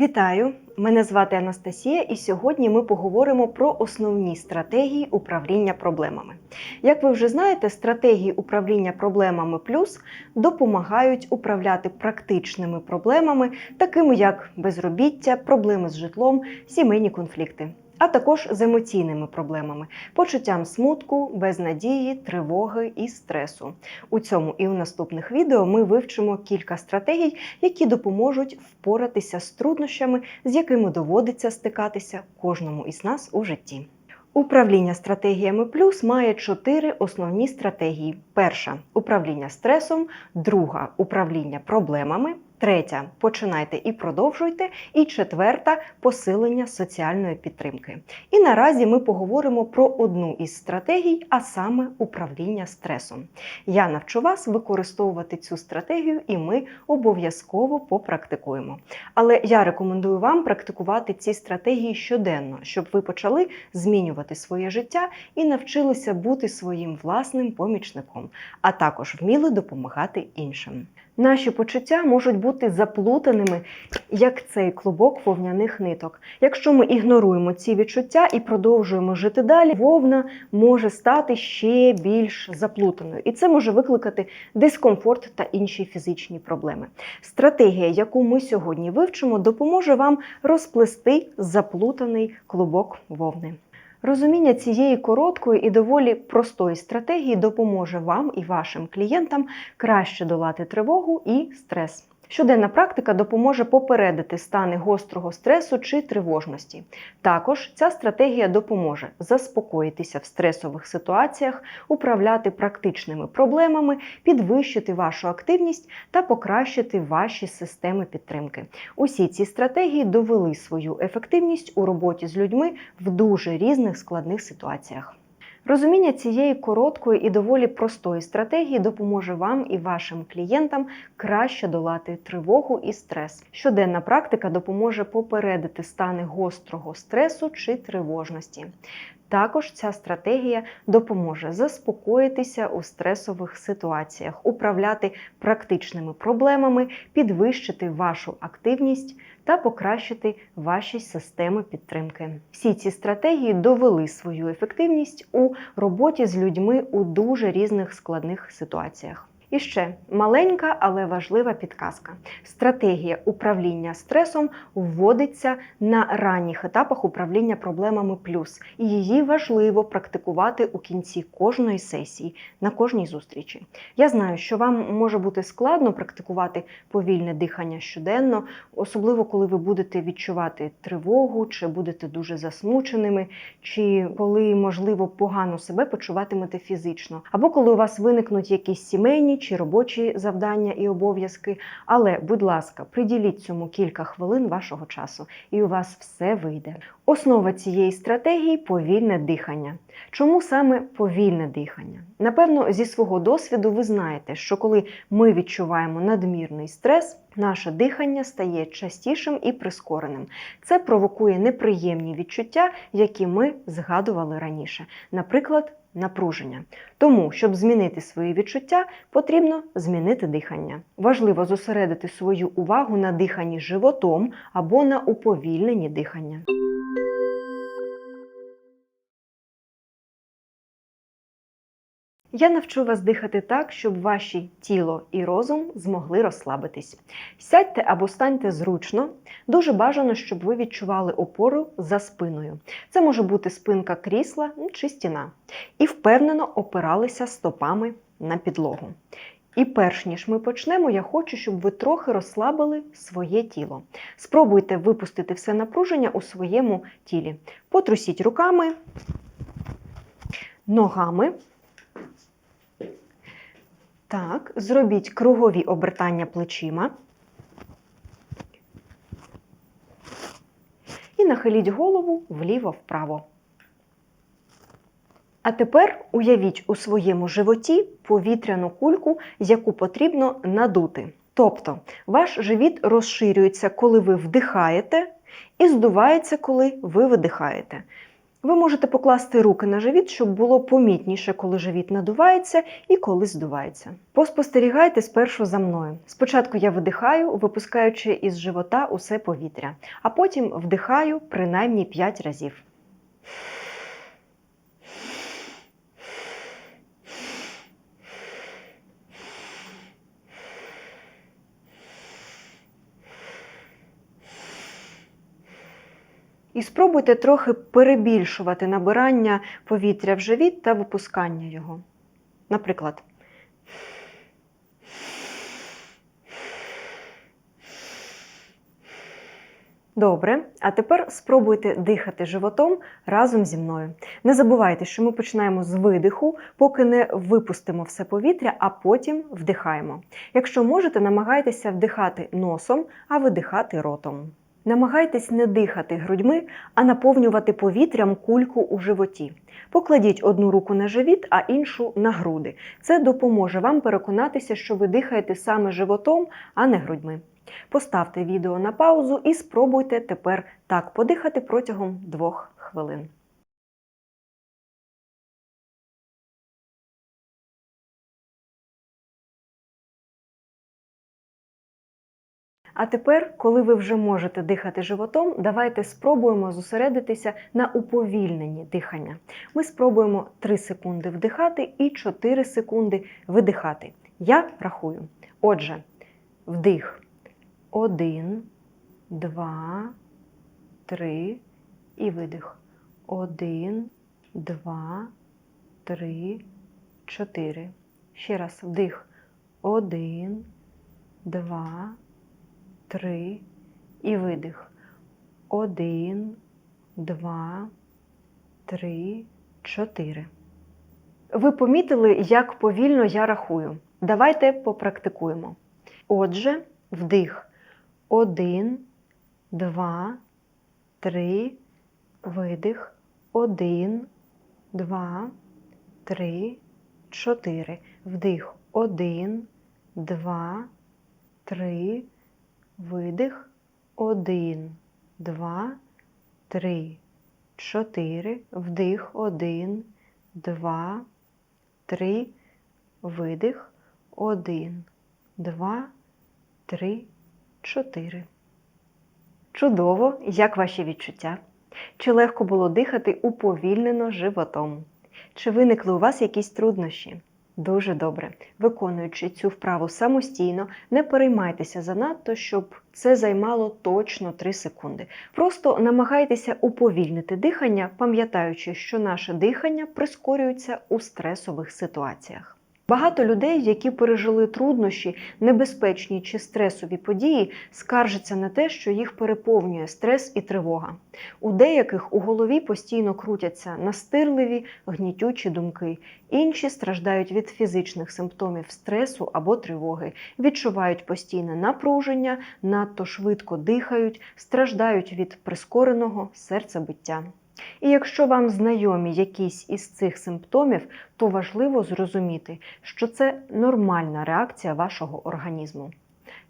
Вітаю! Мене звати Анастасія, і сьогодні ми поговоримо про основні стратегії управління проблемами. Як ви вже знаєте, стратегії управління проблемами плюс допомагають управляти практичними проблемами, такими як безробіття, проблеми з житлом, сімейні конфлікти. А також з емоційними проблемами, почуттям смутку, безнадії, тривоги і стресу. У цьому і у наступних відео ми вивчимо кілька стратегій, які допоможуть впоратися з труднощами, з якими доводиться стикатися кожному із нас у житті. Управління стратегіями плюс має чотири основні стратегії: перша управління стресом, друга управління проблемами. Третя починайте і продовжуйте. І четверта посилення соціальної підтримки. І наразі ми поговоримо про одну із стратегій, а саме управління стресом. Я навчу вас використовувати цю стратегію, і ми обов'язково попрактикуємо. Але я рекомендую вам практикувати ці стратегії щоденно, щоб ви почали змінювати своє життя і навчилися бути своїм власним помічником, а також вміли допомагати іншим. Наші почуття можуть бути заплутаними, як цей клубок вовняних ниток. Якщо ми ігноруємо ці відчуття і продовжуємо жити далі, вовна може стати ще більш заплутаною, і це може викликати дискомфорт та інші фізичні проблеми. Стратегія, яку ми сьогодні вивчимо, допоможе вам розплести заплутаний клубок вовни. Розуміння цієї короткої і доволі простої стратегії допоможе вам і вашим клієнтам краще долати тривогу і стрес. Щоденна практика допоможе попередити стани гострого стресу чи тривожності. Також ця стратегія допоможе заспокоїтися в стресових ситуаціях, управляти практичними проблемами, підвищити вашу активність та покращити ваші системи підтримки. Усі ці стратегії довели свою ефективність у роботі з людьми в дуже різних складних ситуаціях. Розуміння цієї короткої і доволі простої стратегії допоможе вам і вашим клієнтам краще долати тривогу і стрес. Щоденна практика допоможе попередити стани гострого стресу чи тривожності. Також ця стратегія допоможе заспокоїтися у стресових ситуаціях, управляти практичними проблемами, підвищити вашу активність та покращити ваші системи підтримки. Всі ці стратегії довели свою ефективність у роботі з людьми у дуже різних складних ситуаціях. І ще маленька, але важлива підказка. Стратегія управління стресом вводиться на ранніх етапах управління проблемами плюс, і її важливо практикувати у кінці кожної сесії, на кожній зустрічі. Я знаю, що вам може бути складно практикувати повільне дихання щоденно, особливо коли ви будете відчувати тривогу, чи будете дуже засмученими, чи коли, можливо, погано себе почуватимете фізично, або коли у вас виникнуть якісь сімейні чи робочі завдання і обов'язки. Але, будь ласка, приділіть цьому кілька хвилин вашого часу, і у вас все вийде. Основа цієї стратегії повільне дихання. Чому саме повільне дихання? Напевно, зі свого досвіду ви знаєте, що коли ми відчуваємо надмірний стрес, наше дихання стає частішим і прискореним. Це провокує неприємні відчуття, які ми згадували раніше. Наприклад, напруження. Тому, щоб змінити свої відчуття, потрібно змінити дихання. Важливо зосередити свою увагу на диханні животом або на уповільненні дихання. Я навчу вас дихати так, щоб ваші тіло і розум змогли розслабитись. Сядьте або станьте зручно. Дуже бажано, щоб ви відчували опору за спиною. Це може бути спинка крісла чи стіна. І впевнено опиралися стопами на підлогу. І перш ніж ми почнемо, я хочу, щоб ви трохи розслабили своє тіло. Спробуйте випустити все напруження у своєму тілі. Потрусіть руками, ногами. Так, зробіть кругові обертання плечима. І нахиліть голову вліво-вправо. А тепер уявіть у своєму животі повітряну кульку, яку потрібно надути. Тобто ваш живіт розширюється, коли ви вдихаєте, і здувається, коли ви видихаєте. Ви можете покласти руки на живіт, щоб було помітніше, коли живіт надувається і коли здувається. Поспостерігайте спершу за мною. Спочатку я видихаю, випускаючи із живота усе повітря, а потім вдихаю принаймні 5 разів. І спробуйте трохи перебільшувати набирання повітря в живіт та випускання його. Наприклад, Добре, а тепер спробуйте дихати животом разом зі мною. Не забувайте, що ми починаємо з видиху, поки не випустимо все повітря, а потім вдихаємо. Якщо можете, намагайтеся вдихати носом, а видихати ротом. Намагайтесь не дихати грудьми, а наповнювати повітрям кульку у животі. Покладіть одну руку на живіт, а іншу на груди. Це допоможе вам переконатися, що ви дихаєте саме животом, а не грудьми. Поставте відео на паузу і спробуйте тепер так подихати протягом двох хвилин. А тепер, коли ви вже можете дихати животом, давайте спробуємо зосередитися на уповільненні дихання. Ми спробуємо 3 секунди вдихати і 4 секунди видихати. Я рахую. Отже, вдих. 1, 2, 3 і видих. 1, 2, 3, 4. Ще раз вдих. 1, 2, 3 і видих. 1, 2, 3, 4. Ви помітили, як повільно я рахую. Давайте попрактикуємо. Отже, вдих. Один, два, три, видих. Один, два, три, чотири. Вдих. Один, два, три, видих. Один, два, три, чотири. Вдих. Один, два, три, видих. Один, два, три. 4. Чудово! Як ваші відчуття? Чи легко було дихати уповільнено животом? Чи виникли у вас якісь труднощі? Дуже добре. Виконуючи цю вправу самостійно, не переймайтеся занадто, щоб це займало точно 3 секунди. Просто намагайтеся уповільнити дихання, пам'ятаючи, що наше дихання прискорюється у стресових ситуаціях. Багато людей, які пережили труднощі, небезпечні чи стресові події, скаржаться на те, що їх переповнює стрес і тривога. У деяких у голові постійно крутяться настирливі, гнітючі думки, інші страждають від фізичних симптомів стресу або тривоги, відчувають постійне напруження, надто швидко дихають, страждають від прискореного серцебиття. І якщо вам знайомі якісь із цих симптомів, то важливо зрозуміти, що це нормальна реакція вашого організму.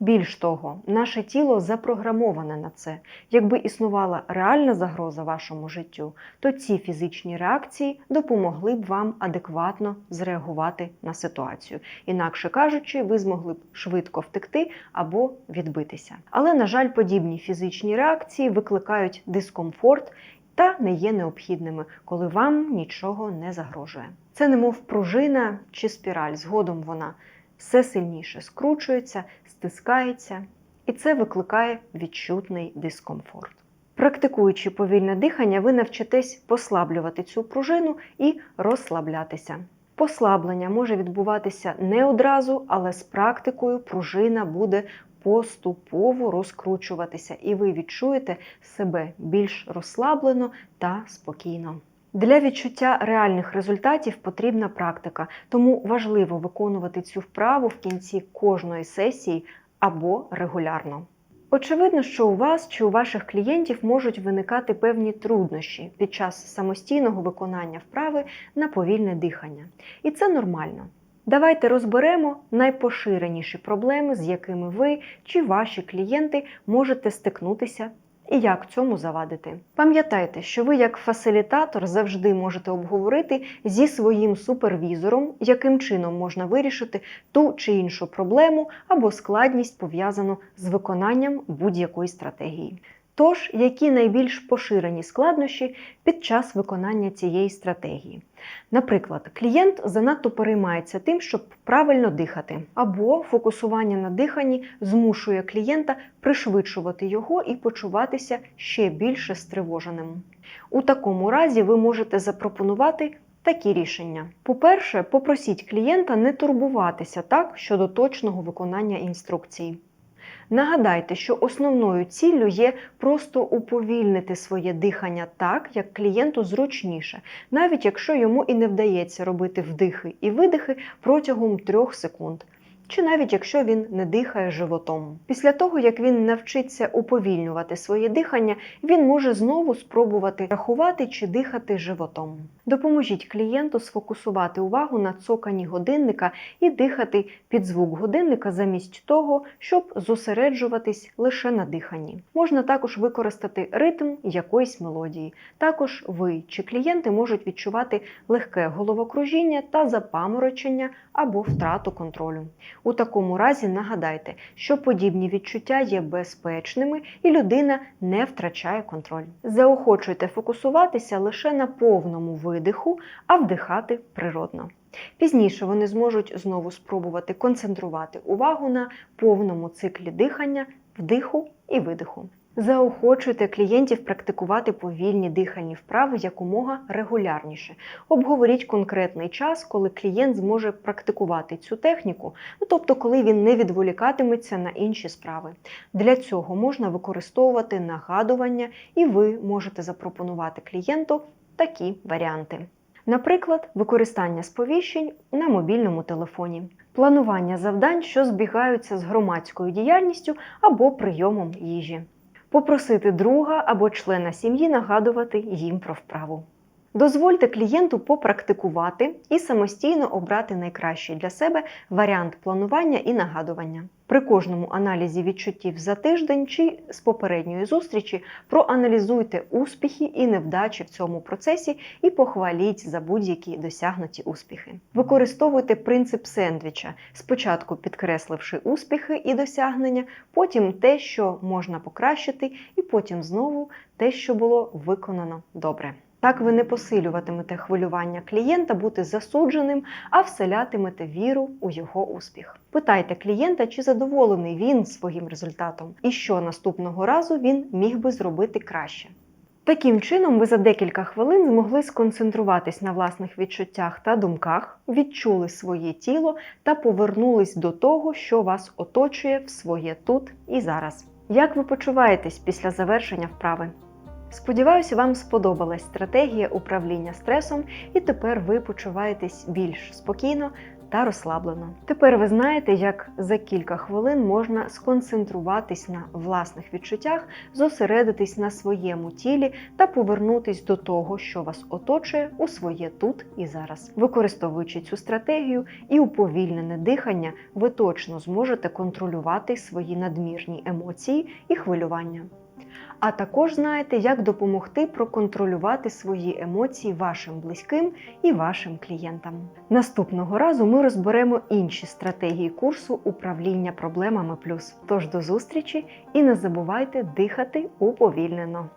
Більш того, наше тіло запрограмоване на це. Якби існувала реальна загроза вашому життю, то ці фізичні реакції допомогли б вам адекватно зреагувати на ситуацію. Інакше кажучи, ви змогли б швидко втекти або відбитися. Але, на жаль, подібні фізичні реакції викликають дискомфорт та не є необхідними, коли вам нічого не загрожує. Це немов пружина чи спіраль. Згодом вона все сильніше скручується, стискається, і це викликає відчутний дискомфорт. Практикуючи повільне дихання, ви навчитесь послаблювати цю пружину і розслаблятися. Послаблення може відбуватися не одразу, але з практикою пружина буде поступово розкручуватися, і ви відчуєте себе більш розслаблено та спокійно. Для відчуття реальних результатів потрібна практика, тому важливо виконувати цю вправу в кінці кожної сесії або регулярно. Очевидно, що у вас чи у ваших клієнтів можуть виникати певні труднощі під час самостійного виконання вправи на повільне дихання. І це нормально. Давайте розберемо найпоширеніші проблеми, з якими ви чи ваші клієнти можете стикнутися і як цьому завадити. Пам'ятайте, що ви, як фасилітатор, завжди можете обговорити зі своїм супервізором, яким чином можна вирішити ту чи іншу проблему або складність пов'язану з виконанням будь-якої стратегії. Тож, які найбільш поширені складнощі під час виконання цієї стратегії? Наприклад, клієнт занадто переймається тим, щоб правильно дихати, або фокусування на диханні змушує клієнта пришвидшувати його і почуватися ще більше стривоженим. У такому разі ви можете запропонувати такі рішення. По-перше, попросіть клієнта не турбуватися так щодо точного виконання інструкцій. Нагадайте, що основною ціллю є просто уповільнити своє дихання так, як клієнту зручніше, навіть якщо йому і не вдається робити вдихи і видихи протягом 3 секунд. Чи навіть якщо він не дихає животом. Після того, як він навчиться уповільнювати своє дихання, він може знову спробувати рахувати чи дихати животом. Допоможіть клієнту сфокусувати увагу на цокані годинника і дихати під звук годинника замість того, щоб зосереджуватись лише на диханні. Можна також використати ритм якоїсь мелодії. Також ви чи клієнти можуть відчувати легке головокружіння та запаморочення або втрату контролю. У такому разі нагадайте, що подібні відчуття є безпечними і людина не втрачає контроль. Заохочуйте фокусуватися лише на повному видиху, а вдихати природно. Пізніше вони зможуть знову спробувати концентрувати увагу на повному циклі дихання, вдиху і видиху. Заохочуйте клієнтів практикувати повільні дихальні вправи якомога регулярніше. Обговоріть конкретний час, коли клієнт зможе практикувати цю техніку, ну, тобто коли він не відволікатиметься на інші справи. Для цього можна використовувати нагадування, і ви можете запропонувати клієнту такі варіанти. Наприклад, використання сповіщень на мобільному телефоні, планування завдань, що збігаються з громадською діяльністю або прийомом їжі попросити друга або члена сім'ї нагадувати їм про вправу. Дозвольте клієнту попрактикувати і самостійно обрати найкращий для себе варіант планування і нагадування. При кожному аналізі відчуттів за тиждень чи з попередньої зустрічі проаналізуйте успіхи і невдачі в цьому процесі і похваліть за будь-які досягнуті успіхи. Використовуйте принцип сендвіча, спочатку підкресливши успіхи і досягнення, потім те, що можна покращити, і потім знову те, що було виконано добре. Так ви не посилюватимете хвилювання клієнта бути засудженим, а вселятимете віру у його успіх. Питайте клієнта, чи задоволений він своїм результатом, і що наступного разу він міг би зробити краще. Таким чином, ви за декілька хвилин змогли сконцентруватись на власних відчуттях та думках, відчули своє тіло та повернулись до того, що вас оточує в своє тут і зараз. Як ви почуваєтесь після завершення вправи? Сподіваюся, вам сподобалась стратегія управління стресом, і тепер ви почуваєтесь більш спокійно та розслаблено. Тепер ви знаєте, як за кілька хвилин можна сконцентруватись на власних відчуттях, зосередитись на своєму тілі та повернутись до того, що вас оточує у своє тут і зараз. Використовуючи цю стратегію і уповільнене дихання, ви точно зможете контролювати свої надмірні емоції і хвилювання а також знаєте, як допомогти проконтролювати свої емоції вашим близьким і вашим клієнтам. Наступного разу ми розберемо інші стратегії курсу управління проблемами плюс. Тож до зустрічі і не забувайте дихати уповільнено.